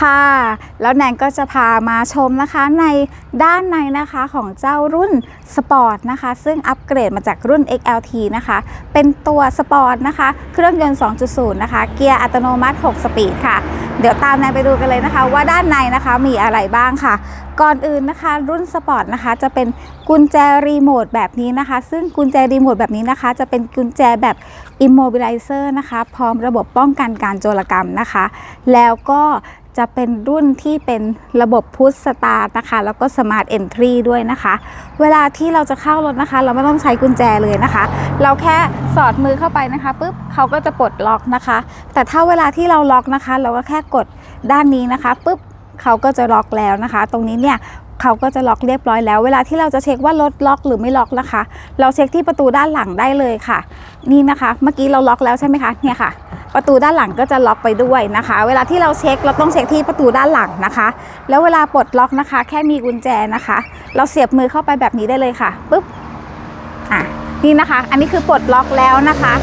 ค่ะ แล้วแนนก็จะพามาชมนะคะในด้านในนะคะของเจ้ารุ่นสปอร์ตนะคะ ซึ่งอัปเกรดมาจากรุ่น XLT นะคะ เป็นตัวสปอร์ตนะคะ เครื่องยนต์ 2.0 นะคะ เกียร์อัตโนมัติ 6 สปีดค่ะ เดี๋ยวตามแนนไปดูกันเลยนะคะ ว่าด้านในนะคะมีอะไรบ้างค่ะ ก่อนอื่นนะคะ รุ่นสปอร์ตนะคะจะเป็นกุญแจรีโมทแบบนี้นะคะ ซึ่งกุญแจรีโมทแบบนี้นะคะ จะเป็นกุญแจแบบ Immobilizer นะคะ พร้อมระบบป้องกันการโจรกรรมนะคะ แล้วก็ จะเป็นรุ่นที่เป็นระบบพุชสตาร์ทนะคะ แล้วก็สมาร์ทเอนทรีด้วยนะคะ เวลาที่เราจะเข้ารถนะคะ เราไม่ต้องใช้กุญแจเลยนะคะ เราแค่สอดมือเข้าไปนะคะปุ๊บเขาก็จะปลดล็อกนะคะ แต่ถ้าเวลาที่เราล็อกนะคะ เราก็แค่กดด้านนี้นะคะปุ๊บเขาก็จะล็อกแล้วนะคะ ตรงนี้เนี่ยเขาก็จะล็อกเรียบร้อยแล้ว เวลาที่เราจะเช็คว่ารถล็อกหรือไม่ล็อกนะคะ เราเช็คที่ประตูด้านหลังได้เลยค่ะ นี่นะคะ เมื่อกี้เราล็อกแล้วใช่ไหมคะเนี่ยค่ะ ประตูด้านหลังก็จะล็อกไปด้วยนะคะ เวลาที่เราเช็คเราต้องเช็คที่ประตูด้านหลังนะคะ แล้วเวลาปลดล็อกนะคะ แค่มีกุญแจนะคะ เราเสียบมือเข้าไปแบบนี้ได้เลยค่ะปุ๊บอะนี่นะคะ อันนี้คือปลดล็อกแล้วนะคะ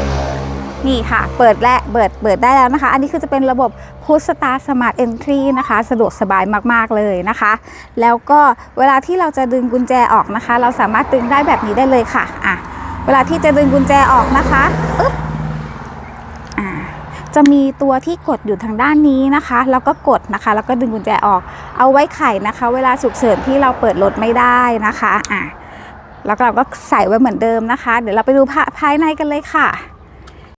นี่ค่ะ เปิดและเปิดเปิดได้แล้วนะคะ อันนี้คือจะเป็นระบบ Push Start Smart Entry นะคะ สะดวกสบายมากๆเลยนะคะ แล้วก็เวลาที่เราจะดึงกุญแจออกนะคะ เราสามารถดึงได้แบบนี้ได้เลยค่ะอะเวลาที่จะดึงกุญแจออกนะคะอึ๊บ จะมีตัวที่กดอยู่ทางด้านนี้นะคะ แล้วก็กดนะคะ แล้วก็ดึงกุญแจออก เอาไว้ไขนะคะ เวลาฉุกเฉินที่เราเปิดรถไม่ได้นะคะอะแล้วเราก็ใส่ไว้เหมือนเดิมนะคะ เดี๋ยวเราไปดูภายในกันเลยค่ะ